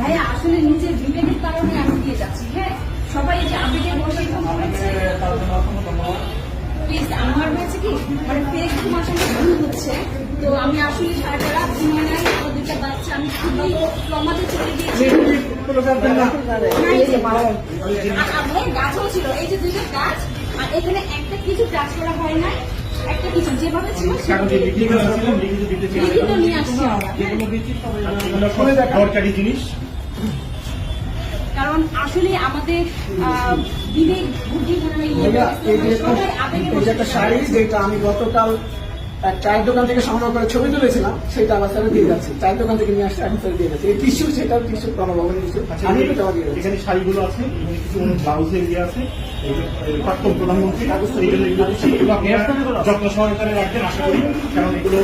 আসলে নিজের বিবেকের কারণে আমি দিয়ে যাচ্ছি হ্যাঁ? সবাই যে আবেগের বসে প্লিজ আমার হয়েছে কি মানে ফেক তোমার সঙ্গে ভুল হচ্ছে তো আমি আসলে সারাটা রাত ঘুমাই নাই আমার দুটা বাচ্চা আমি খুবই ট্রমাতে চলে গিয়েছি। গাছও ছিল এই যে দুইটা গাছ আর এখানে একটা কিছু টাচ করা হয় না একটা কিছু যেভাবে ছিল লিখিত নিয়ে আসছি দরকারি জিনিস? কারণ আসলে আমাদের বিবেক বুদ্ধি একটা শাড়ি যেটা আমি গতকাল চায়ের দোকান থেকে সংগ্রহ করে ছবি তুলেছিলাম সেটা আমার স্যারে দিয়ে যাচ্ছে। চায়ের দোকান থেকে নিয়ে আসছে এখন স্যার দিয়ে যাচ্ছে। এই টিস্যু সেটা টিস্যু টিস্যু আচ্ছা আমি তো জমা দিয়ে এখানে শাড়িগুলো আছে কিছু ব্লাউজের ইয়ে আছে এই যে, এই প্রাক্তন প্রধানমন্ত্রী। এগুলো আপনারা যত্ন সহকারে রাখবেন আশা করি। কারণ এগুলো